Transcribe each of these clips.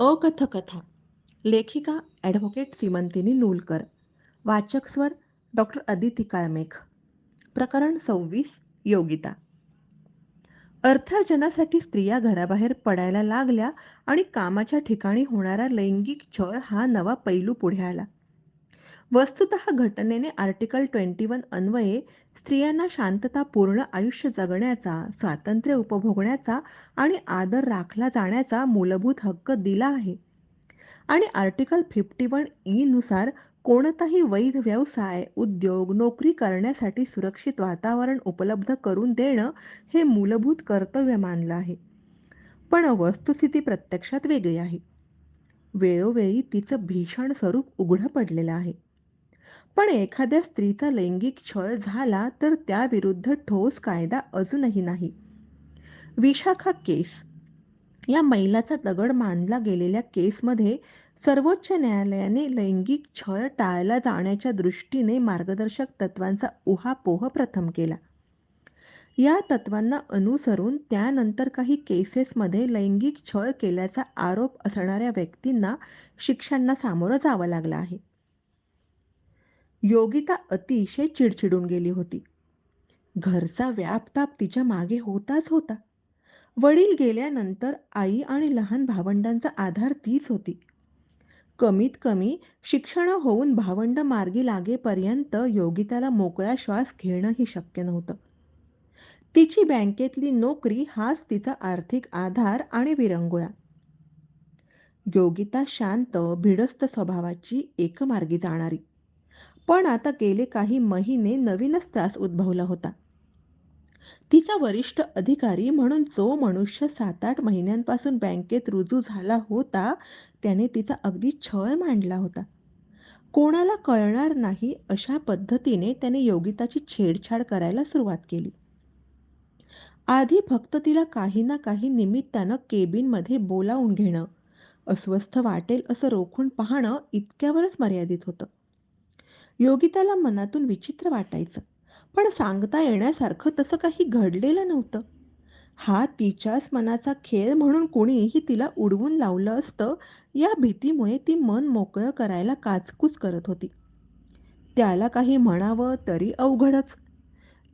अकथकथा. लेखिका ॲडव्होकेट सीमंतिनी नूलकर. वाचक स्वर डॉक्टर अदिती काळमेघ. प्रकरण सव्वीस योगिता. अर्थार्जनासाठी स्त्रिया घराबाहेर पडायला लागल्या आणि कामाच्या ठिकाणी होणारा लैंगिक छळ हा नवा पैलू पुढे आला. वस्तुत घटनेने आर्टिकल ट्वेंटी वन अन्वये स्त्रियांना शांततापूर्ण आयुष्य जगण्याचा स्वातंत्र्य उपभोगण्याचा आणि आदर राखला जाण्याचा मूलभूत हक्क दिला आहे. आणि आर्टिकल फिफ्टी वन ई नुसार कोणताही वैध व्यवसाय उद्योग नोकरी करण्यासाठी सुरक्षित वातावरण उपलब्ध करून देणं हे मूलभूत कर्तव्य मानलं आहे. पण वस्तुस्थिती प्रत्यक्षात वेगळी आहे. वेळोवेळी तिचं भीषण स्वरूप उघडं पडलेलं आहे. पण एखाद्या स्त्रीचा लैंगिक छळ झाला तर त्याविरुद्ध ठोस कायदा अजूनही नाही. विशाखा केस. या महिलाचा दगड मानला गेलेल्या केसमध्ये सर्वोच्च न्यायालयाने लैंगिक छळ टाळला जाण्याच्या दृष्टीने मार्गदर्शक तत्वांचा उहापोह प्रथम केला. या तत्वांना अनुसरून त्यानंतर काही केसेसमध्ये लैंगिक छळ केल्याचा आरोप असणाऱ्या व्यक्तींना शिक्षांना सामोरं जावं लागलं आहे. योगिता अतिशय चिडचिडून गेली होती. घरचा व्यापताप तिच्यामागे होताच होता. वडील गेल्यानंतर आई आणि लहान भावंडांचा आधार तीच होती. कमीत कमी शिक्षण होऊन भावंड मार्गी लागेपर्यंत योगिताला मोकळा श्वास घेणंही शक्य नव्हतं. तिची बँकेतली नोकरी हाच तिचा आर्थिक आधार आणि विरंगुळा. योगिता शांत भिडस्त स्वभावाची एकमार्गी जाणारी. पण आता गेले काही महिने नवीनच त्रास उद्भवला होता. तिचा वरिष्ठ अधिकारी म्हणून जो मनुष्य सात आठ महिन्यांपासून बँकेत रुजू झाला होता त्याने तिचा अगदी छळ मांडला होता. कोणाला कळणार नाही अशा पद्धतीने त्याने योगिताची छेडछाड करायला सुरुवात केली. आधी फक्त तिला काही ना काही निमित्तानं केबिनमध्ये बोलावून घेणं अस्वस्थ वाटेल असं रोखून पाहणं इतक्यावरच मर्यादित होतं. योगिताला मनातून विचित्र वाटायचं. पण सांगता येण्यासारखं तसं काही घडलेलं नव्हतं. हा तिच्याच मनाचा खेळ म्हणून कोणीही तिला उडवून लावलं असतं या भीतीमुळे ती मन मोकळं करायला काचकूच करत होती. त्याला काही म्हणावं तरी अवघडच.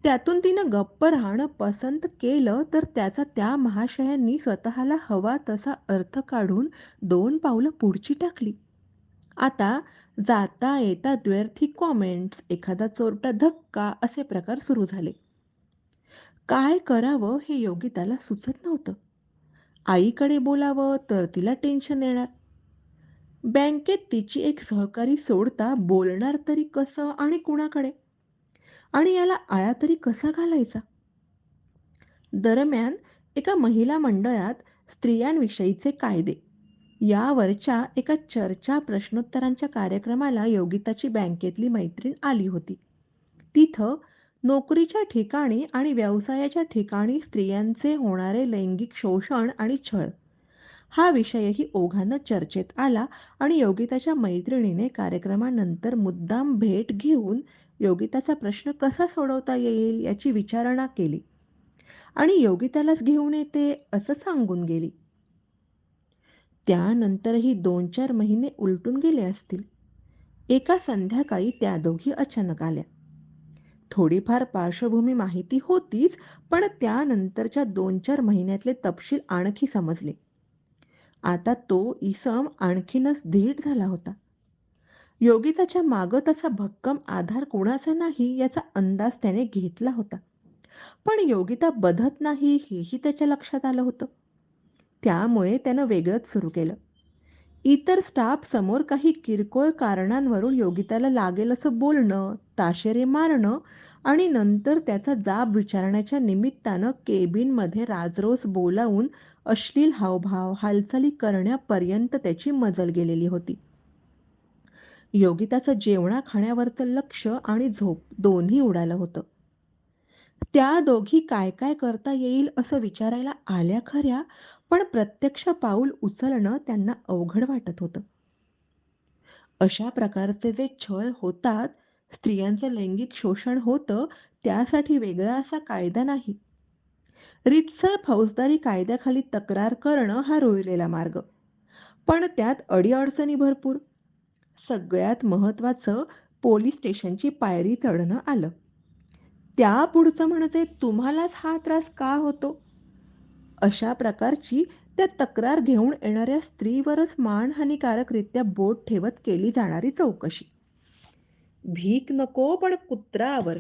त्यातून तिनं गप्प राहणं पसंत केलं तर त्याचा त्या महाशयांनी स्वतःला हवा तसा अर्थ काढून दोन पावलं पुढची टाकली. आता जाता येता द्व्यर्थी कॉमेंट्स एखादा चोरटा धक्का असे प्रकार सुरू झाले. काय करावं हे योगिताला सुचत नव्हतं. आईकडे बोलावं तर तिला टेन्शन येणार. बँकेत तिची एक सहकारी सोडता बोलणार तरी कसं आणि कुणाकडे? आणि याला आया तरी कसा घालायचा? दरम्यान एका महिला मंडळात स्त्रियांविषयीचे कायदे यावरच्या एका चर्चा प्रश्नोत्तरांच्या कार्यक्रमाला योगिताची बँकेतली मैत्रीण आली होती. तिथं नोकरीच्या ठिकाणी आणि व्यवसायाच्या ठिकाणी स्त्रियांचे होणारे लैंगिक शोषण आणि छळ हा विषयही ओघानं चर्चेत आला आणि योगिताच्या मैत्रिणीने कार्यक्रमानंतर मुद्दाम भेट घेऊन योगिताचा प्रश्न कसा सोडवता येईल याची विचारणा केली. आणि योगितालाच घेऊन येते असं सांगून गेली. त्यानंतरही दोन चार महिने उलटून गेले असतील. एका संध्याकाळी त्या दोघी अचानक आल्या. थोडीफार पार्श्वभूमी माहिती होतीच पण त्यानंतरच्या दोन चार महिन्यातले तपशील आणखी समजले. आता तो इसम आणखीनच धीट झाला होता. योगिताच्या मागं तसा भक्कम आधार कोणाचा नाही याचा अंदाज त्याने घेतला होता. पण योगिता बधत नाही हेही त्याच्या लक्षात आलं होतं. त्यामुळे त्यानं वेगळंच सुरू केलं. इतर स्टाफ समोर काही किरकोळ कारणांवरून योगिताला लागेल असं बोलणं ताशेरे मारणं आणि नंतर त्याचा जाब विचारण्याच्या निमित्तानं केबिनमध्ये राजरोस बोलावून अश्लील हावभाव हालचाली करण्यापर्यंत त्याची मजल गेलेली होती. योगिताचं जेवणा खाण्यावरचं लक्ष आणि झोप दोन्ही उडालं होतं. त्या दोघी काय काय करता येईल असं विचारायला आल्या खऱ्या पण प्रत्यक्ष पाऊल उचलणं त्यांना अवघड वाटत होतं अशा प्रकारचे जे छळ होतात स्त्रियांचं लैंगिक शोषण होतं त्यासाठी वेगळा असा कायदा नाही रितसर फौजदारी कायद्याखाली तक्रार करणं हा रुळलेला मार्ग पण त्यात अडीअडचणी भरपूर. सगळ्यात महत्त्वाचं पोलीस स्टेशनची पायरी चढणं आलं. त्यापुढचं म्हणजे तुम्हालाच हा त्रास का होतो? अशा प्रकारची त्या तक्रार घेऊन येणाऱ्या स्त्रीवरच मानहानिकारकरित्या बोट ठेवत केली जाणारी चौकशी. भीक नको पण कुत्रावर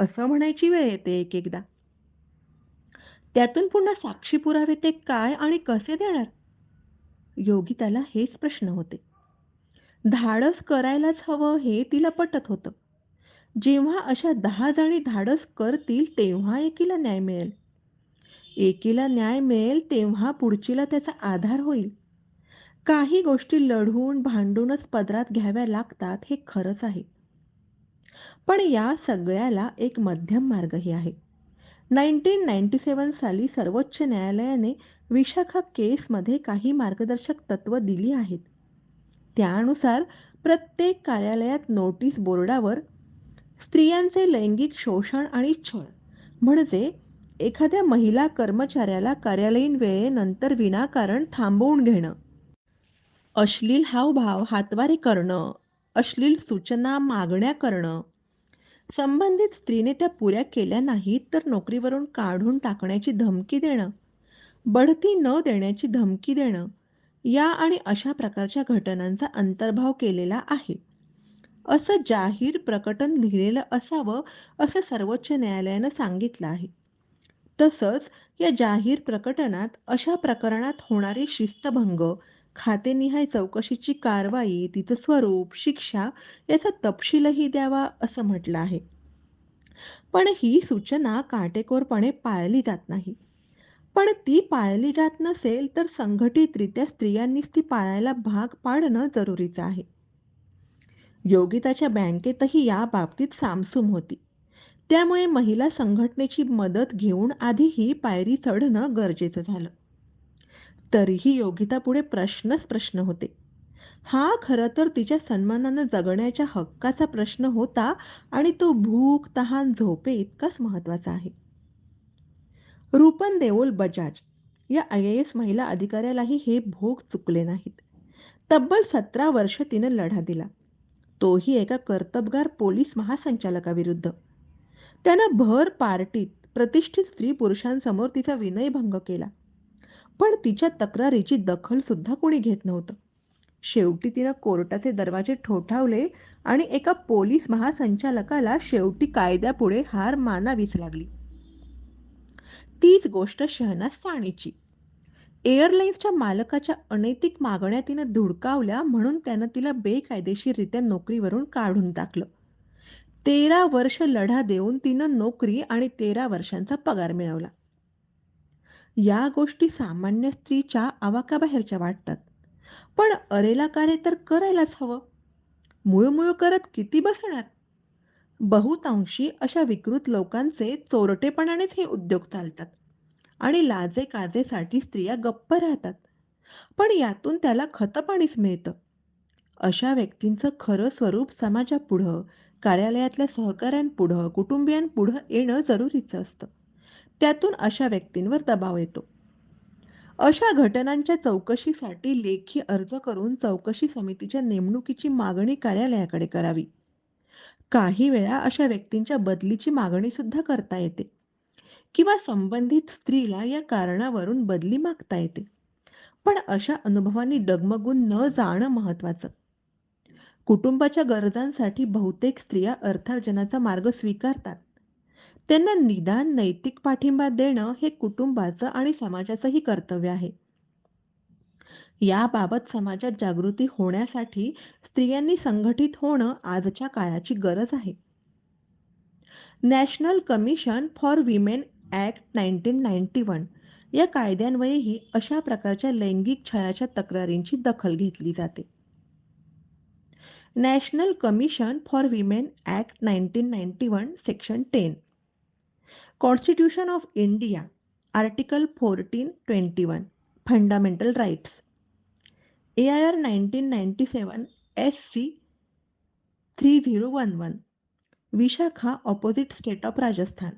असं म्हणायची वेळ येते एक एकदा त्यातून पुन्हा साक्षी पुरावे ते काय आणि कसे देणार? योगिताला हेच प्रश्न होते. धाडस करायलाच हवं हे तिला पटत होतं. जेव्हा अशा दहा जणी धाडस करतील तेव्हा एकीला न्याय मिळेल. एकीला न्याय मिळेल तेव्हा पुढचीला त्याचा आधार होईल. काही गोष्टी लढवून भांडूनच पदरात घ्याव्या लागतात हे खरंच आहे. पण या सगळ्याला एक मध्यम मार्गही आहे. नाईन्टीन नाईन्टी सेवन साली सर्वोच्च न्यायालयाने विशाखा केसमध्ये काही मार्गदर्शक तत्त्व दिली आहेत. त्यानुसार प्रत्येक कार्यालयात नोटीस बोर्डावर स्त्रियांचे लैंगिक शोषण आणि छळ म्हणजे एखाद्या महिला कर्मचाऱ्याला कार्यालयीन वेळेनंतर विनाकारण थांबवून घेणं, अश्लील हावभाव, हातवारे करणं, अश्लील सूचना, मागण्या करणं, संबंधित स्त्रीने त्या पुऱ्या केल्या नाहीत तर नोकरीवरून काढून टाकण्याची धमकी देणं, बढती न देण्याची धमकी देणं. या आणि अशा प्रकारच्या घटनांचा अंतर्भाव केलेला आहे. असं जाहीर प्रकटन लिहिलेलं असावं असं सर्वोच्च न्यायालयानं सांगितलं आहे. तसंच या जाहीर प्रकटनात अशा प्रकरणात होणारे शिस्तभंग, खातेनिहाय चौकशीची कारवाई, तिचं स्वरूप, शिक्षा याचा तपशीलही द्यावा असं म्हटलं आहे. पण ही सूचना काटेकोरपणे पाळली जात नाही. पण ती पाळली जात नसेल तर संघटितरित्या स्त्रियांनीच ती पाळायला भाग पाडणं जरुरीचं आहे. योगिताच्या बँकेतही या बाबतीत सामसूम होती. त्यामुळे महिला संघटनेची मदत घेऊन आधी ही पायरी चढणं गरजेचं झालं. तरीही योगितापुढे प्रश्नच प्रश्न होते. हा खरं तर तिच्या सन्मानानं जगण्याच्या हक्काचा प्रश्न होता आणि तो भूक, तहान, झोपे इतकाच महत्त्वाचा आहे. रूपन देओल बजाज या आयएएस महिला अधिकाऱ्यालाही हे भोग चुकले नाहीत. तब्बल सतरा वर्ष तिनं लढा दिला. तोही एका कर्तबगार पोलीस महासंचालकाविरुद्ध. त्यानं भर पार्टीत प्रतिष्ठित स्त्री-पुरुषांसमोर तिचा विनयभंग केला. पण तिच्या तक्रारीची दखल सुद्धा कोणी घेत नव्हतं. शेवटी तिनं कोर्टाचे दरवाजे ठोठावले आणि एका पोलीस महासंचालकाला शेवटी कायद्यापुढे हार मानावीच लागली. तीच गोष्ट शहनाज साणीची. एअरलाईन्सच्या मालकाच्या अनैतिक मागण्या तिनं धुडकावल्या म्हणून त्यानं तिला बेकायदेशीररित्या नोकरीवरून काढून टाकलं. तेरा वर्ष लढा देऊन तिनं नोकरी आणि तेरा वर्षांचा पगार मिळवला. या गोष्टी सामान्य स्त्रीच्या आवाक्याबाहेरच्या वाटतात. पण अरेला कार्य तर करायलाच हवं. मूळूमूळू करत किती बसणार? बहुतांशी अशा विकृत लोकांचे चोरटेपणानेच हे उद्योग चालतात आणि लाजे काजेसाठी स्त्रिया गप्प राहतात. पण यातून त्याला खतपाणीच मिळतं. अशा व्यक्तींचं खरं स्वरूप समाजापुढं, कार्यालयातल्या सहकाऱ्यांपुढं, कुटुंबियांपुढं येणं जरुरीचं असतं. त्यातून अशा व्यक्तींवर दबाव येतो. अशा घटनांच्या चौकशीसाठी लेखी अर्ज करून चौकशी समितीच्या नेमणुकीची मागणी कार्यालयाकडे करावी. काही वेळा अशा व्यक्तींच्या बदलीची मागणी सुद्धा करता येते किंवा संबंधित स्त्रीला या कारणावरून बदली मागता येते. पण अशा अनुभवांनी डगमगून न जाणं महत्त्वाचं. कुटुंबाच्या गरजांसाठी बहुतेक स्त्रिया अर्थार्जनाचा मार्ग स्वीकारतात. त्यांना निदान नैतिक पाठिंबा देणं हे कुटुंबाचं आणि समाजाचंही कर्तव्य आहे. याबाबत समाजात जागृती होण्यासाठी स्त्रियांनी संघटित होणं आजच्या काळाची गरज आहे. National Commission for Women Act nineteen ninety one या कायद्यान्वयेही अशा प्रकारच्या लैंगिक छळाच्या तक्रारींची दखल घेतली जाते. National Commission for Women Act nineteen ninety one section ten. Constitution of India article fourteen twenty one fundamental rights A I R nineteen ninety seven S C three zero one one Vishakha opposite State of Rajasthan.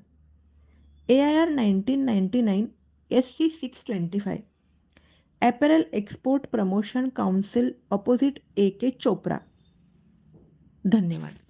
A I R nineteen ninety nine S C six twenty five apparel export promotion council opposite A K Chopra धन्यवाद.